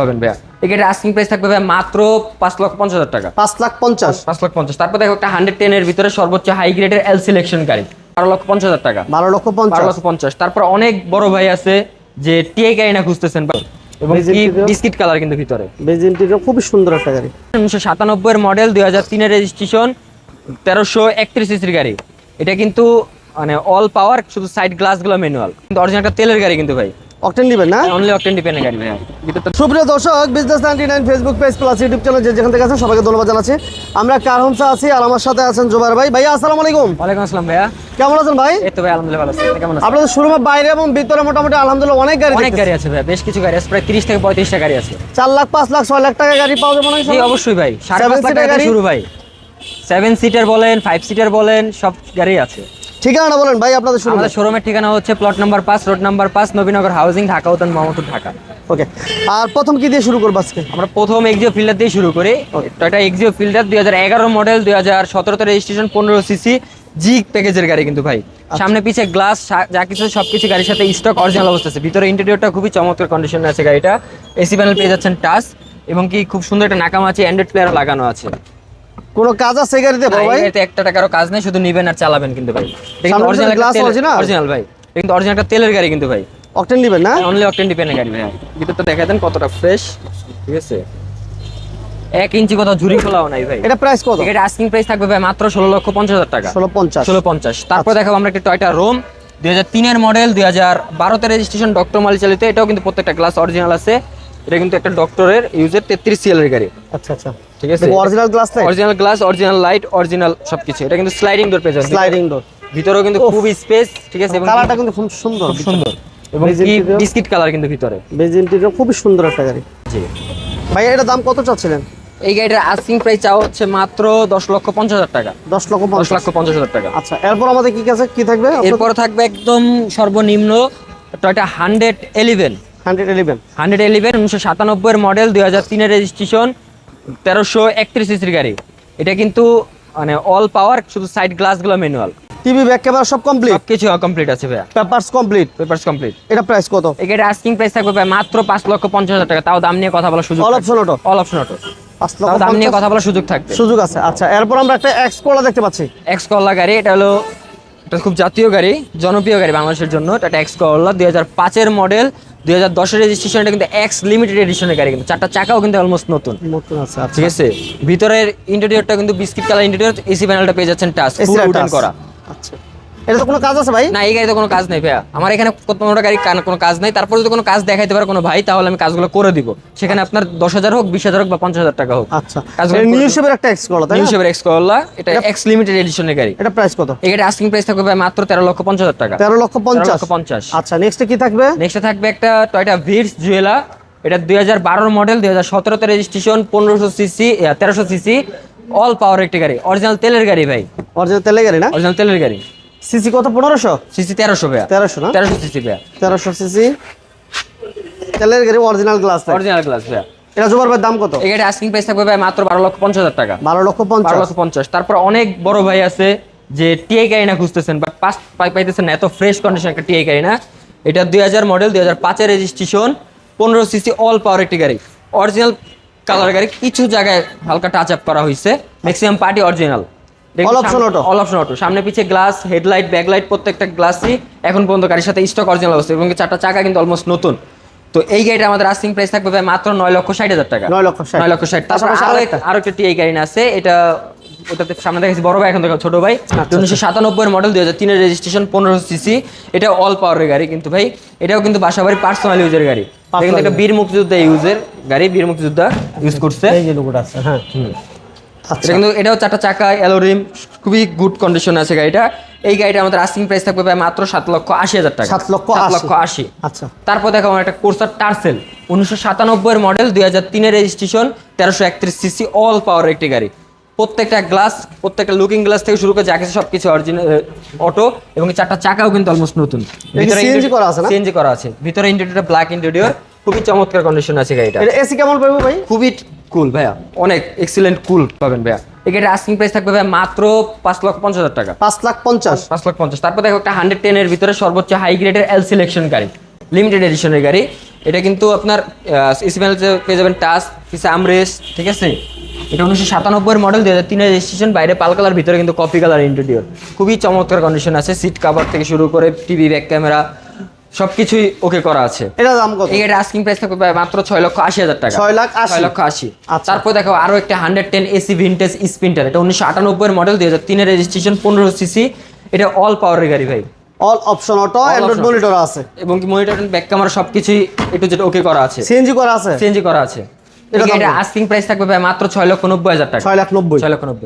পাবেন ভাইয়া। গাড়ির আস্কিং প্রাইস থাকবে মাত্র পাঁচ লক্ষ পঞ্চাশ হাজার টাকা। পাঁচ লাখ পঞ্চাশ। পাঁচ লক্ষ পঞ্চাশ। তারপর দেখো একটা হান্ড্রেড টেনের ভিতরে সর্বোচ্চ হাই গ্রেডের এল সিলেকশন গাড়ি। বারো লক্ষ পঞ্চাশ হাজার টাকা। বারো লক্ষ বারো লক্ষ পঞ্চাশ। তারপর অনেক বড় ভাই আছে যে গাড়ি না খুঁজতেছেন এবং কি বিস্কিট কালার কিন্তু ভিতরে। খুবই সুন্দর একটা গাড়ি। উনিশশো সাতানব্বই এর মডেল দুই হাজার তিনের রেজিস্ট্রেশন তেরোশো একত্রিশ সিসির গাড়ি। এটা কিন্তু মানে অল পাওয়ার শুধু সাইড গ্লাসগুলো ম্যানুয়াল কিন্তু অরিজিনাল একটা তেলের গাড়ি কিন্তু ভাই। অকটেন নেবেন না? অনলি অকটেন ডিপেন্ডেন্ট গাড়ি ভাই সুপ্রিয় দর্শক business ninety nine Facebook page plus YouTube channel যে যেখান থেকে আছেন সবাইকে ধন্যবাদ জানাচ্ছি। আমরা কারহমসা আছি আর আমার সাথে আছেন জোবার ভাই। ভাইয়া আসসালামু আলাইকুম। ওয়ালাইকুম আসসালাম ভাইয়া। কেমন আছেন ভাই? এই তো ভাই আলহামদুলিল্লাহ ভালো আছি। কেমন আছেন? আপনাদের শোরুমের বাইরে এবং ভিতরে মোটামুটি আলহামদুলিল্লাহ অনেক গাড়ি অনেক গাড়ি আছে ভাই বেশ কিছু গাড়ি আছে প্রায় তিরিশ থেকে পঁয়ত্রিশটা গাড়ি আছে। চার লাখ পাঁচ লাখ ছয় লাখ টাকা গাড়ি পাওয়া যাবে না জি অবশ্যই ভাই। সাড়ে Seven পাঁচ লাখ টাকা? শুরু ভাই। সেভেন সিটার বলেন ফাইভ সিটার বলেন সব গাড়ি আছে। ঠিকানা বলেন ভাই আপনাদের শুরু আমাদের শোরুমের ঠিকানা হচ্ছে প্লট নাম্বার পাঁচ রোড নাম্বার পাঁচ নবীনগর হাউজিং ঢাকা উত্তর মোহাম্মদপুর ঢাকা। ওকে আর প্রথম কি দিয়ে শুরু করব আজকে? আমরা প্রথম এক্সিও ফিল্ডার দিয়ে শুরু করি। টয়টা এক্সিও ফিল্ডার দুই হাজার এগারো মডেল দুই হাজার সতেরোতে রেজিস্ট্রেশন পনেরো সিসি জি প্যাকেজের গাড়ি কিন্তু ভাই। সামনে পিছে গ্লাস যা কিছু সবকিছু গাড়ির সাথে স্টক অরিজিনাল অবস্থা আছে। ভিতরে ইন্টেরিয়রটা খুবই চমৎকার কন্ডিশনে আছে গাড়িটা। এসি প্যানেল পেয়ে যাচ্ছেন টাচ এবং কি খুব সুন্দর একটা নাকাম আছে অ্যান্ড্রয়েড প্লেয়ার লাগানো আছে। কোনো কাজ আছে গাড়িতে ভাই? এতে একটা টাকারও কাজ নেই শুধু নিবেন আর চালাবেন কিন্তু ভাই। সামনে পিছনে glass original? অরিজিনাল ভাই কিন্তু অরিজিনাল একটা তেলের গাড়ি কিন্তু ভাই। অকটেন নেবেন না? অনলি অকটেন ডিপেন্ডেন্ট গাড়ি ভাই। ভিতরটা দেখা দেন কতটা ফ্রেশ ঠিক আছে? এক ইঞ্চি কোথাও ঝুরি খোলাও নাই ভাই। এটা প্রাইস কত? এটা আস্কিং প্রাইস থাকবে ভাই মাত্র ষোলো লক্ষ পঞ্চাশ হাজার টাকা। ষোলো পঞ্চাশ। ষোলো পঞ্চাশ। তারপর দেখাবো আমরা একটা টয়টা রোম দুই হাজার তিনের মডেল দুই হাজার বারোতে রেজিস্ট্রেশন ডক্টর মালি চালিত। এটাও কিন্তু প্রত্যেকটা গ্লাস অরিজিনাল আছে। এটা কিন্তু একটা ডক্টরের ইউজের তেত্রিশ সিএলের গাড়ি। আচ্ছা আচ্ছা। ঠিক আছে? Original glass light original glass original light original সবকিছু। এটা কিন্তু স্লাইডিং ডোর পেয়ে স্লাইডিং ডোর ভিতরেও কিন্তু খুবই স্পেস ঠিক আছে? এবং কালারটা কিন্তু খুব সুন্দর। সুন্দর। এবং কি বিস্কিট কালার কিন্তু ভিতরে। বেজিনটিটা খুবই সুন্দর একটা গাড়ি। জি। ভাই এটা দাম কত চাচ্ছিলেন? এই গাড়িটার আস্কিং প্রাইস চাওয়া হচ্ছে মাত্র দশ লক্ষ পঞ্চাশ হাজার টাকা। দশ লক্ষ দশ লক্ষ পঞ্চাশ হাজার টাকা। আচ্ছা এরপর আমাদের কি কাছে কি থাকবে? এরপর থাকবে একদম সর্বনিম্ন Toyota hundred eleven hundred eleven hundred eleven উনিশশো সাতানব্বই এর মডেল দুই হাজার তিনের রেজিস্ট্রেশন তেরোশো একত্রিশ সিসির গাড়ি। এটা কিন্তু মানে অল পাওয়ার শুধু সাইড গ্লাসগুলো ম্যানুয়াল টিভি ব্যাক ক্যামেরা সব কমপ্লিট কিছু কমপ্লিট আছে ভাইয়া। পেপারস কমপ্লিট পেপারস কমপ্লিট এটা প্রাইস কত? গাড়ির আস্কিং প্রাইস থাকবে ভাই মাত্র পাঁচ লক্ষ পঞ্চাশ হাজার টাকা। তাও দাম নিয়ে কথা বলার সুযোগ all option auto all option auto দাম নিয়ে কথা বলার সুযোগ থাকবে। সুযোগ আছে আচ্ছা এরপর আমরা একটা এক্স কোলা দেখতে পাচ্ছি। এক্স করলা গাড়ি এটা হলো এটা খুব জাতীয় গাড়ি জনপ্রিয় গাড়ি বাংলাদেশের জন্য। এটা এক্স করলা দুই হাজার পাঁচের মডেল। দুই হাজার দশের রেজিস্ট্রেশন এটা কিন্তু এক্স লিমিটেড এডিশনের গাড়ি কিন্তু। চারটা চাকাও কিন্তু অলমোস্ট নতুন। নতুন আছে আচ্ছা। ঠিক আছে? ভিতরের ইন্টেরিয়রটা কিন্তু বিস্কিট কালার ইন্টেরিয়র এসি প্যানেলটা পেয়ে যাচ্ছেন টাস্ক ফুল উডেন করা। আচ্ছা। এটা তো কোনো কাজ আছে ভাই? না এই গাড়িতে কোনো কাজ নেই ভাইয়া। আমার এখানে কোনোটা গাড়ি কোনো কাজ নেই। তারপর যদি কোনো কাজ দেখাইতে পারে কোনো ভাই তাহলে আমি কাজগুলো করে দিব। সেখানে আপনার দশ হাজার হোক বিশ হাজার হোক বা পঞ্চাশ হাজার টাকা হোক। আচ্ছা। কাজগুলো নিউ দিবো। একটা এক্স কোলা তাই নিউ না এক্স করলা এটা এক্স লিমিটেড এডিশনের গাড়ি। এটা প্রাইস কত? এই গাড়ি আস্কিং প্রাইস থাকবে ভাই মাত্র তেরো লক্ষ পঞ্চাশ হাজার টাকা। তেরো লক্ষ পঞ্চাশ। পঞ্চাশ। আচ্ছা নেক্সটে কি থাকবে? নেক্সটে থাকবে একটা টয়টা ভিটস জুয়েলা এটা দুই হাজার বারোর মডেল দুই হাজার সতেরোতে রেজিস্ট্রেশন পনেরোশো সিসি তেরোশো সিসি অল পাওয়ার একটি গাড়ি। অরিজিনাল তেলের গাড়ি ভাই। অরিজিনাল তেলে গাড়ি না? অরিজিনাল তেলের গাড়ি। সিসি কত? পনেরোশো? সিসি তেরোশো ভাইয়া। তেরোশো না? তেরোশো সিসি ভাইয়া। তেরোশো সিসি। তেলের গাড়ি অরিজিনাল গ্লাস অরিজিনাল গ্লাস ভাইয়া। এটা জোবার ভাই দাম কত? আস্কিং প্রাইস থাকবে ভাই মাত্র বারো লক্ষ পঞ্চাশ হাজার টাকা। বারো লক্ষ বারো লক্ষ পঞ্চাশ। তারপর অনেক বড় ভাই আছে যে টিআই গাড়ি না খুঁজতেছেন বাট পাস পাইতেছেন না। এত ফ্রেশ কন্ডিশন একটা টিআই গাড়ি না। এটা দুই হাজার মডেল দুই হাজার পাঁচের রেজিস্ট্রেশন পনেরো সিসি অল পাওয়ার একটি গাড়ি। অরিজিনাল কালার গাড়ি কিছু জায়গায় হালকা টাচ আপ করা হয়েছে maximum party original all option auto সামনে পিছে গ্লাস হেডলাইট ব্যাকলাইট প্রত্যেকটা গ্লাসই এখন পর্যন্ত গাড়ির সাথে স্টক অরিজিনাল অবস্থা। এবং চারটা চাকা কিন্তু অলমোস্ট নতুন। তো এই গাড়িটা আমাদের আস্কিং প্রাইস থাকবে ভাই মাত্র নয় লক্ষ ষাট হাজার টাকা। নয় লক্ষ নয় লক্ষ ষাট। তারপর আরও। আরও একটা টিআই গাড়ি আছে। এটা ওটাতে সামনে দেখেছি বড় ভাই এখন দেখো ছোট ভাই। আচ্ছা, উনিশশো সাতানব্বই মডেল দুই হাজার তিনের রেজিস্ট্রেশন পনেরো সিসি এটা অল পাওয়ারের গাড়ি কিন্তু ভাই। এটাও কিন্তু বাসাবাড়ি পার্সোনাল ইউজের গাড়ি। এটা কিন্তু একটা বীর মুক্তিযোদ্ধা ইউজের গাড়ি বীর মুক্তিযোদ্ধা ইউজ করছে। এই যে লোকটা আছে হ্যাঁ। আচ্ছা এটা কিন্তু এটাও চারটা চাকা অ্যালোরিম খুবই গুড কন্ডিশন আছে গাড়িটা। এই গাড়িটা আমাদের আস্কিং প্রাইস থাকবে ভাই মাত্র সাত লক্ষ আশি হাজার টাকা। সাত লক্ষ সাত লক্ষ আশি। আচ্ছা। তারপর দেখো আমার একটা কোর্সার টার্সেল উনিশশো সাতানব্বই মডেল দুই হাজার তিনের রেজিস্ট্রেশন তেরোশো একত্রিশ সিসি অল পাওয়ার একটি গাড়ি। প্রত্যেকটা গ্লাস প্রত্যেকটা লুকিং গ্লাস থেকে শুরু করে যা কিছু সবকিছু অরিজিনাল অটো এবং চারটা চাকাও কিন্তু অলমোস্ট নতুন। CNG করা আছে? সিএনজি করা আছে। ভিতরে ইন্টেরিয়রটা ব্ল্যাক ইন্টেরিয়র খুবই চমৎকার কন্ডিশন আছে গাড়িটা। এটা এসি কেমন পাবো ভাই? খুবই কুল ভাইয়া। অনেক এক্সিলেন্ট কুল পাবেন ভাইয়া। গাড়ির আস্কিং প্রাইস থাকবে ভাইয়া মাত্র পাঁচ লক্ষ পঞ্চাশ হাজার টাকা। পাঁচ লাখ পঞ্চাশ। পাঁচ লক্ষ পঞ্চাশ। তারপর দেখো একটা হান্ড্রেড টেনের ভিতরে সর্বোচ্চ হাই গ্রেডের এল সিলেকশন গাড়ি। লিমিটেড এডিশনের গাড়ি। এটা কিন্তু আপনার ইসমাইল পেয়ে যাবেন টাচ পিছে আমরেস ঠিক আছে? এটা উনিশশো সাতানব্বই মডেল দুই হাজার তিনের রেজিস্ট্রেশন বাইরে পাল কালার ভিতরে কিন্তু কফি কালার ইন্টেরিয়র খুবই চমৎকার কন্ডিশন আছে। সিট কাভার থেকে শুরু করে টিভি ব্যাক ক্যামেরা সব কিছুই ওকে করা আছে। এটা দাম কত? গাড়ির আস্কিং প্রাইস থাকবে মাত্র ছয় লক্ষ আশি হাজার টাকা। ছয় লাখ আশি। ছয় লক্ষ আশি। আচ্ছা। তারপর দেখো আরও একটা hundred ten AC vintage sprinter এটা উনিশশো আটানব্বই মডেল দুই হাজার তিনের রেজিস্ট্রেশন পনেরো সিসি এটা অল পাওয়ারের গাড়ি ভাই। All option auto android monitor আছে। এবং কি মনিটর ব্যাক ক্যামেরা সবকিছুই একটু যেটা ওকে করা আছে। সিএনজি করা আছে? চেঞ্জ করা আছে। এটা এটা? আস্কিং প্রাইস থাকবে ভাই মাত্র ছয় লক্ষ নব্বই হাজার টাকা। ছয় লাখ নব্বই। ছয় লক্ষ নব্বই।